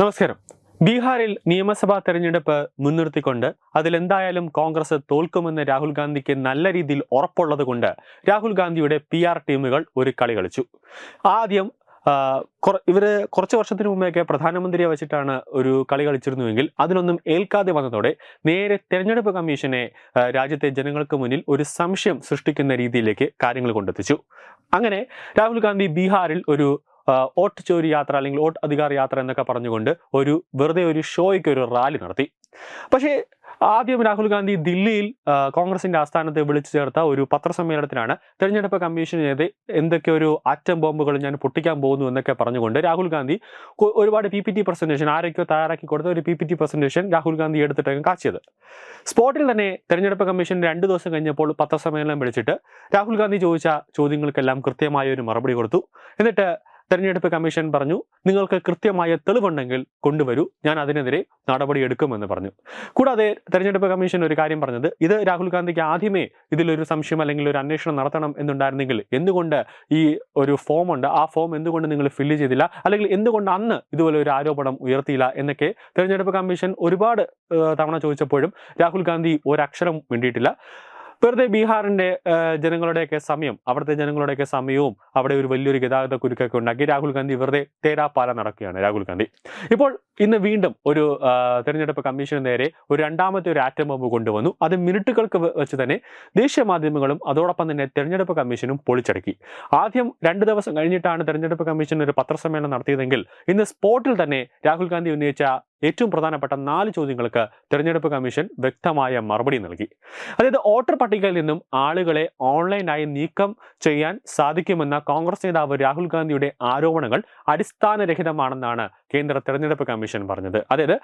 നമസ്കാരം. ബീഹാറിൽ നിയമസഭാ തെരഞ്ഞെടുപ്പ് മുൻനിർത്തിക്കൊണ്ട് അതിലെന്തായാലും കോൺഗ്രസ് തോൽക്കുമെന്ന് രാഹുൽ ഗാന്ധിക്ക് നല്ല രീതിയിൽ ഉറപ്പുള്ളത് കൊണ്ട് രാഹുൽ ഗാന്ധിയുടെ പി ആർ ടീമുകൾ ഒരു കളി കളിച്ചു. ആദ്യം ഇവർ കുറച്ച് വർഷത്തിന് മുമ്പേക്ക് പ്രധാനമന്ത്രിയെ വെച്ചിട്ടാണ് ഒരു കളി കളിച്ചിരുന്നുവെങ്കിൽ അതിനൊന്നും ഏൽക്കാതെ വന്നതോടെ നേരെ തെരഞ്ഞെടുപ്പ് കമ്മീഷനെ രാജ്യത്തെ ജനങ്ങൾക്ക് മുന്നിൽ ഒരു സംശയം സൃഷ്ടിക്കുന്ന രീതിയിലേക്ക് കാര്യങ്ങൾ കൊണ്ടെത്തിച്ചു. അങ്ങനെ രാഹുൽ ഗാന്ധി ബീഹാറിൽ ഒരു വോട്ട് ചോരി യാത്ര അല്ലെങ്കിൽ വോട്ട് അധികാർ യാത്ര എന്നൊക്കെ പറഞ്ഞുകൊണ്ട് ഒരു വെറുതെ ഒരു ഷോയ്ക്ക് ഒരു റാലി നടത്തി. പക്ഷേ ആദ്യം രാഹുൽ ഗാന്ധി ദില്ലിയിൽ കോൺഗ്രസിന്റെ ആസ്ഥാനത്ത് വിളിച്ചു ചേർത്ത ഒരു പത്രസമ്മേളനത്തിലാണ് തെരഞ്ഞെടുപ്പ് കമ്മീഷനെതിരെ എന്തൊക്കെ ഒരു ആറ്റം ബോംബുകൾ ഞാൻ പൊട്ടിക്കാൻ പോകുന്നു എന്നൊക്കെ പറഞ്ഞുകൊണ്ട് രാഹുൽ ഗാന്ധി ഒരുപാട് പി പി ടി പ്രസന്റേഷൻ ആരൊക്കെയോ തയ്യാറാക്കി കൊടുത്ത ഒരു P P T presentation Rahul Gandhi എടുത്തിട്ടും കാച്ചിയത്. സ്പോട്ടിൽ തന്നെ തെരഞ്ഞെടുപ്പ് കമ്മീഷൻ രണ്ട് ദിവസം കഴിഞ്ഞപ്പോൾ പത്രസമ്മേളനം വിളിച്ചിട്ട് രാഹുൽ ഗാന്ധി ചോദിച്ച ചോദ്യങ്ങൾക്കെല്ലാം കൃത്യമായ ഒരു മറുപടി കൊടുത്തു. എന്നിട്ട് തെരഞ്ഞെടുപ്പ് കമ്മീഷൻ പറഞ്ഞു നിങ്ങൾക്ക് കൃത്യമായ തെളിവുണ്ടെങ്കിൽ കൊണ്ടുവരൂ ഞാൻ അതിനെതിരെ നടപടിയെടുക്കുമെന്ന് പറഞ്ഞു. കൂടാതെ തെരഞ്ഞെടുപ്പ് കമ്മീഷൻ ഒരു കാര്യം പറഞ്ഞത് ഇത് രാഹുൽ ഗാന്ധിക്ക് ആദ്യമേ ഇതിലൊരു സംശയം അല്ലെങ്കിൽ ഒരു അന്വേഷണം നടത്തണം എന്നുണ്ടായിരുന്നെങ്കിൽ എന്തുകൊണ്ട് ഈ ഒരു ഫോം ഉണ്ട് ആ ഫോം എന്തുകൊണ്ട് നിങ്ങൾ ഫില്ല് ചെയ്തില്ല അല്ലെങ്കിൽ എന്തുകൊണ്ട് അന്ന് ഇതുപോലെ ഒരു ആരോപണം ഉയർത്തിയില്ല എന്നൊക്കെ തെരഞ്ഞെടുപ്പ് കമ്മീഷൻ ഒരുപാട് തവണ ചോദിച്ചപ്പോഴും രാഹുൽ ഗാന്ധി ഒരക്ഷരം വേണ്ടിയിട്ടില്ല വെറുതെ ബീഹാറിന്റെ ജനങ്ങളുടെയൊക്കെ സമയം അവിടുത്തെ ജനങ്ങളുടെയൊക്കെ സമയവും അവിടെ ഒരു വലിയൊരു ഗതാഗത കുരുക്കൊക്കെ ഉണ്ടാക്കി രാഹുൽ ഗാന്ധി വെറുതെ തേരാപ്പാല നടക്കുകയാണ് രാഹുൽ ഗാന്ധി. ഇപ്പോൾ ഇന്ന് വീണ്ടും ഒരു തെരഞ്ഞെടുപ്പ് കമ്മീഷന് നേരെ ഒരു രണ്ടാമത്തെ ഒരു ആറ്റം ബോംബ് കൊണ്ടുവന്നു. അത് മിനിറ്റുകൾക്ക് വെച്ച് തന്നെ ദേശീയ മാധ്യമങ്ങളും അതോടൊപ്പം തന്നെ തെരഞ്ഞെടുപ്പ് കമ്മീഷനും പൊളിച്ചടക്കി. ആദ്യം രണ്ട് ദിവസം കഴിഞ്ഞിട്ടാണ് തെരഞ്ഞെടുപ്പ് കമ്മീഷൻ ഒരു പത്രസമ്മേളനം നടത്തിയതെങ്കിൽ ഇന്ന് സ്പോട്ടിൽ തന്നെ രാഹുൽ ഗാന്ധി ഉന്നയിച്ച ഏറ്റവും പ്രധാനപ്പെട്ട നാല് ചോദ്യങ്ങൾക്ക് തിരഞ്ഞെടുപ്പ് കമ്മീഷൻ വ്യക്തമായ മറുപടി നൽകി. അതായത് വോട്ടർ പട്ടികയിൽ നിന്നും ആളുകളെ ഓൺലൈനായി നീക്കം ചെയ്യാൻ സാധിക്കുമെന്ന കോൺഗ്രസ് നേതാവ് രാഹുൽ ഗാന്ധിയുടെ ആരോപണങ്ങൾ അടിസ്ഥാനരഹിതമാണെന്നാണ് കേന്ദ്ര തെരഞ്ഞെടുപ്പ് കമ്മീഷൻ പറഞ്ഞത്. അതായത്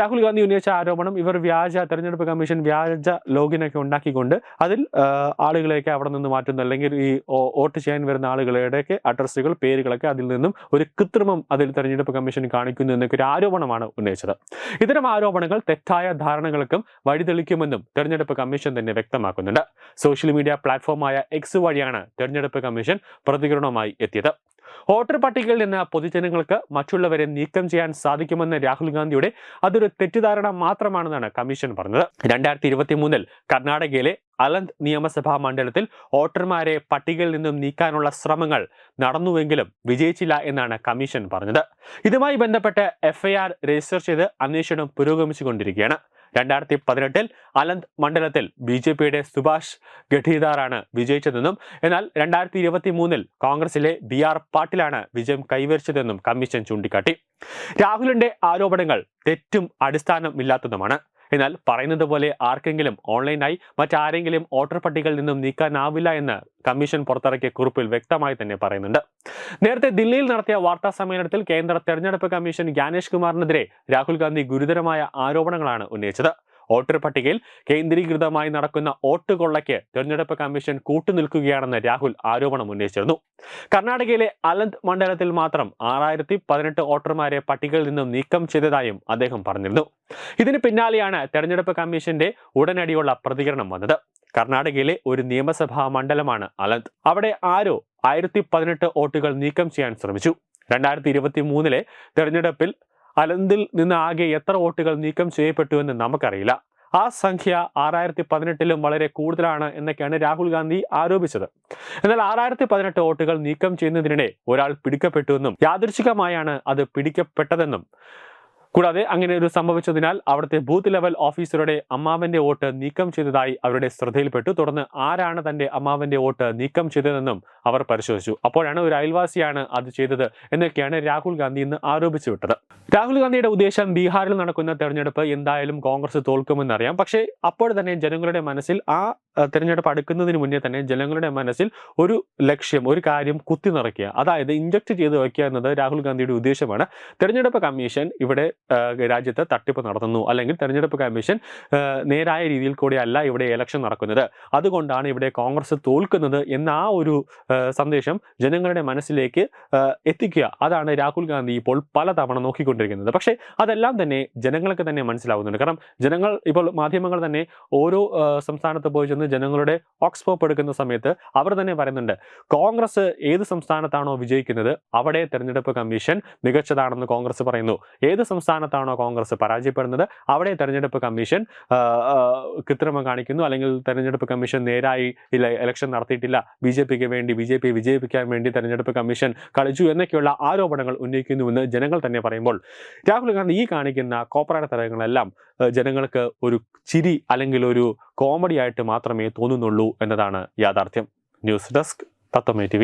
രാഹുൽ ഗാന്ധി ഉന്നയിച്ച ആരോപണം ഇവർ വ്യാജ തെരഞ്ഞെടുപ്പ് കമ്മീഷൻ വ്യാജ ലോഗിനൊക്കെ ഉണ്ടാക്കിക്കൊണ്ട് അതിൽ ആളുകളെയൊക്കെ അവിടെ നിന്ന് മാറ്റുന്നു അല്ലെങ്കിൽ ഈ വോട്ട് ചെയ്യാൻ വരുന്ന ആളുകളുടെയൊക്കെ അഡ്രസ്സുകൾ പേരുകളൊക്കെ അതിൽ നിന്നും ഒരു കൃത്രിമം അതിൽ തെരഞ്ഞെടുപ്പ് കമ്മീഷൻ കാണിക്കുന്നു എന്നൊക്കെ ഒരു ആരോപണമാണ് ഉന്നയിച്ചത്. ഇത്തരം ആരോപണങ്ങൾ തെറ്റായ ധാരണകൾക്കും വഴിതെളിക്കുമെന്നും തെരഞ്ഞെടുപ്പ് കമ്മീഷൻ തന്നെ വ്യക്തമാക്കുന്നുണ്ട്. സോഷ്യൽ മീഡിയ പ്ലാറ്റ്ഫോമായ എക്സ് വഴിയാണ് തെരഞ്ഞെടുപ്പ് കമ്മീഷൻ പ്രതികരണവുമായി എത്തിയത്. വോട്ടർ പട്ടികയിൽ നിന്ന് പൊതുജനങ്ങൾക്ക് മറ്റുള്ളവരെ നീക്കം ചെയ്യാൻ സാധിക്കുമെന്ന് രാഹുൽ ഗാന്ധിയുടെ അതൊരു തെറ്റിദ്ധാരണ മാത്രമാണെന്നാണ് കമ്മീഷൻ പറഞ്ഞത്. രണ്ടായിരത്തി ഇരുപത്തി മൂന്നിൽ കർണാടകയിലെ അലന്ത് നിയമസഭാ മണ്ഡലത്തിൽ വോട്ടർമാരെ പട്ടികയിൽ നിന്നും നീക്കാനുള്ള ശ്രമങ്ങൾ നടന്നുവെങ്കിലും വിജയിച്ചില്ല എന്നാണ് കമ്മീഷൻ പറഞ്ഞത്. ഇതുമായി ബന്ധപ്പെട്ട് എഫ്ഐആർ രജിസ്റ്റർ ചെയ്ത് അന്വേഷണം പുരോഗമിച്ചുകൊണ്ടിരിക്കുകയാണ്. രണ്ടായിരത്തി പതിനെട്ടിൽ അലന്ത് മണ്ഡലത്തിൽ ബി ജെ പിയുടെ സുഭാഷ് ഗഠീദാറാണ് വിജയിച്ചതെന്നും എന്നാൽ രണ്ടായിരത്തി ഇരുപത്തി മൂന്നിൽ കോൺഗ്രസിലെ ബി ആർ പാട്ടിലാണ് വിജയം കൈവരിച്ചതെന്നും കമ്മീഷൻ ചൂണ്ടിക്കാട്ടി. രാഹുലിന്റെ ആരോപണങ്ങൾ തെറ്റും അടിസ്ഥാനമില്ലാത്തതുമാണ്. എന്നാൽ പറയുന്നത് പോലെ ആർക്കെങ്കിലും ഓൺലൈനായി മറ്റാരെങ്കിലും വോട്ടർ പട്ടികയിൽ നിന്നും നീക്കാനാവില്ല എന്ന് കമ്മീഷൻ പുറത്തിറക്കിയ കുറിപ്പിൽ വ്യക്തമായി തന്നെ പറയുന്നുണ്ട്. നേരത്തെ ദില്ലിയിൽ നടത്തിയ വാർത്താ സമ്മേളനത്തിൽ കേന്ദ്ര തെരഞ്ഞെടുപ്പ് കമ്മീഷൻ ജ്ഞാനേഷ് കുമാറിനെതിരെ രാഹുൽ ഗാന്ധി ഗുരുതരമായ ആരോപണങ്ങളാണ് ഉന്നയിച്ചത്. വോട്ടർ പട്ടികയിൽ കേന്ദ്രീകൃതമായി നടക്കുന്ന വോട്ട് കൊള്ളയ്ക്ക് തെരഞ്ഞെടുപ്പ് കമ്മീഷൻ കൂട്ടുനിൽക്കുകയാണെന്ന് രാഹുൽ ആരോപണം ഉന്നയിച്ചിരുന്നു. കർണാടകയിലെ അലന്ത് മണ്ഡലത്തിൽ മാത്രം ആറായിരത്തി പതിനെട്ട് വോട്ടർമാരെ പട്ടികയിൽ നിന്നും നീക്കം ചെയ്തതായും അദ്ദേഹം പറഞ്ഞിരുന്നു. ഇതിന് പിന്നാലെയാണ് തെരഞ്ഞെടുപ്പ് കമ്മീഷന്റെ ഉടനടിയുള്ള പ്രതികരണം വന്നത്. കർണാടകയിലെ ഒരു നിയമസഭാ മണ്ഡലമാണ് അലന്ത്. അവിടെ ആരോ ആയിരത്തി പതിനെട്ട് വോട്ടുകൾ നീക്കം ചെയ്യാൻ ശ്രമിച്ചു. രണ്ടായിരത്തി ഇരുപത്തി മൂന്നിലെ തെരഞ്ഞെടുപ്പിൽ അലന്തിൽ നിന്ന് ആകെ എത്ര വോട്ടുകൾ നീക്കം ചെയ്യപ്പെട്ടു എന്ന് നമുക്കറിയില്ല. ആ സംഖ്യ ആറായിരത്തി പതിനെട്ടിലും വളരെ കൂടുതലാണ് എന്നൊക്കെയാണ് രാഹുൽ ഗാന്ധി ആരോപിച്ചത്. എന്നാൽ ആറായിരത്തി പതിനെട്ട് വോട്ടുകൾ നീക്കം ചെയ്യുന്നതിനിടെ ഒരാൾ പിടിക്കപ്പെട്ടുവെന്നും യാദൃശികമായാണ് അത് പിടിക്കപ്പെട്ടതെന്നും കൂടാതെ അങ്ങനെ ഒരു സംഭവിച്ചതിനാൽ അവിടുത്തെ ബൂത്ത് ലെവൽ ഓഫീസറുടെ അമ്മാവന്റെ വോട്ട് നീക്കം ചെയ്തതായി അവരുടെ ശ്രദ്ധയിൽപ്പെട്ടു. തുടർന്ന് ആരാണ് തന്റെ അമ്മാവന്റെ വോട്ട് നീക്കം ചെയ്തതെന്നും അവർ പരിശോധിച്ചു. അപ്പോഴാണ് ഒരു അയൽവാസിയാണ് അത് ചെയ്തത് എന്നൊക്കെയാണ് രാഹുൽ ഗാന്ധി ഇന്ന് ആരോപിച്ചു വിട്ടത്. രാഹുൽ ഗാന്ധിയുടെ ഉദ്ദേശം ബീഹാറിൽ നടക്കുന്ന തെരഞ്ഞെടുപ്പ് എന്തായാലും കോൺഗ്രസ് തോൽക്കുമെന്നറിയാം. പക്ഷേ അപ്പോൾ തന്നെ ജനങ്ങളുടെ മനസ്സിൽ ആ തെരഞ്ഞെടുപ്പ് അടുക്കുന്നതിന് മുന്നേ തന്നെ ജനങ്ങളുടെ മനസ്സിൽ ഒരു ലക്ഷ്യം ഒരു കാര്യം കുത്തി നിറയ്ക്കുക. അതായത് ഇഞ്ചക്ട് ചെയ്ത് വയ്ക്കുക എന്നത് രാഹുൽ ഗാന്ധിയുടെ ഉദ്ദേശമാണ്. തെരഞ്ഞെടുപ്പ് കമ്മീഷൻ ഇവിടെ രാജ്യത്ത് തട്ടിപ്പ് നടത്തുന്നു. അല്ലെങ്കിൽ തെരഞ്ഞെടുപ്പ് കമ്മീഷൻ നേരായ രീതിയിൽ കൂടിയല്ല ഇവിടെ ഇലക്ഷൻ നടക്കുന്നത്. അതുകൊണ്ടാണ് ഇവിടെ കോൺഗ്രസ് തോൽക്കുന്നത് എന്ന ആ ഒരു സന്ദേശം ജനങ്ങളുടെ മനസ്സിലേക്ക് എത്തിക്കുക. അതാണ് രാഹുൽ ഗാന്ധി ഇപ്പോൾ പലതവണ നോക്കിക്കൊണ്ടിരിക്കുന്നത്. പക്ഷേ അതെല്ലാം തന്നെ ജനങ്ങൾക്ക് തന്നെ മനസ്സിലാവുന്നുണ്ട്. കാരണം ജനങ്ങൾ ഇപ്പോൾ മാധ്യമങ്ങൾ തന്നെ ഓരോ സംസ്ഥാനത്ത് പോയി ചെന്ന് ജനങ്ങളുടെ ഓക്സ്പോപ്പ് എടുക്കുന്ന സമയത്ത് അവർ തന്നെ പറയുന്നുണ്ട് കോൺഗ്രസ് ഏത് സംസ്ഥാനത്താണോ വിജയിക്കുന്നത് അവിടെ തെരഞ്ഞെടുപ്പ് കമ്മീഷൻ മികച്ചതാണെന്ന് കോൺഗ്രസ് പറയുന്നു. ഏത് സംസ്ഥാനത്താണോ കോൺഗ്രസ് പരാജയപ്പെടുന്നത് അവിടെ തെരഞ്ഞെടുപ്പ് കമ്മീഷൻ കൃത്രിമം കാണിക്കുന്നു. അല്ലെങ്കിൽ തെരഞ്ഞെടുപ്പ് കമ്മീഷൻ നേരായി ഇല്ല ഇലക്ഷൻ നടത്തിയിട്ടില്ല. ബി ജെ പിക്ക് വേണ്ടി ബി ജെ പി വിജയിപ്പിക്കാൻ വേണ്ടി തെരഞ്ഞെടുപ്പ് കമ്മീഷൻ കളിച്ചു എന്നൊക്കെയുള്ള ആരോപണങ്ങൾ ഉന്നയിക്കുന്നുവെന്ന് ജനങ്ങൾ തന്നെ പറയുമ്പോൾ രാഹുൽ ഗാന്ധി ഈ കാണിക്കുന്ന കോപ്പറേറ്റ് തരങ്ങളെല്ലാം ജനങ്ങൾക്ക് ഒരു ചിരി അല്ലെങ്കിൽ ഒരു കോമഡി ആയിട്ട് മാത്രമേ തോന്നുന്നുള്ളൂ എന്നതാണ് യാഥാർത്ഥ്യം. News desk തത്വമേ T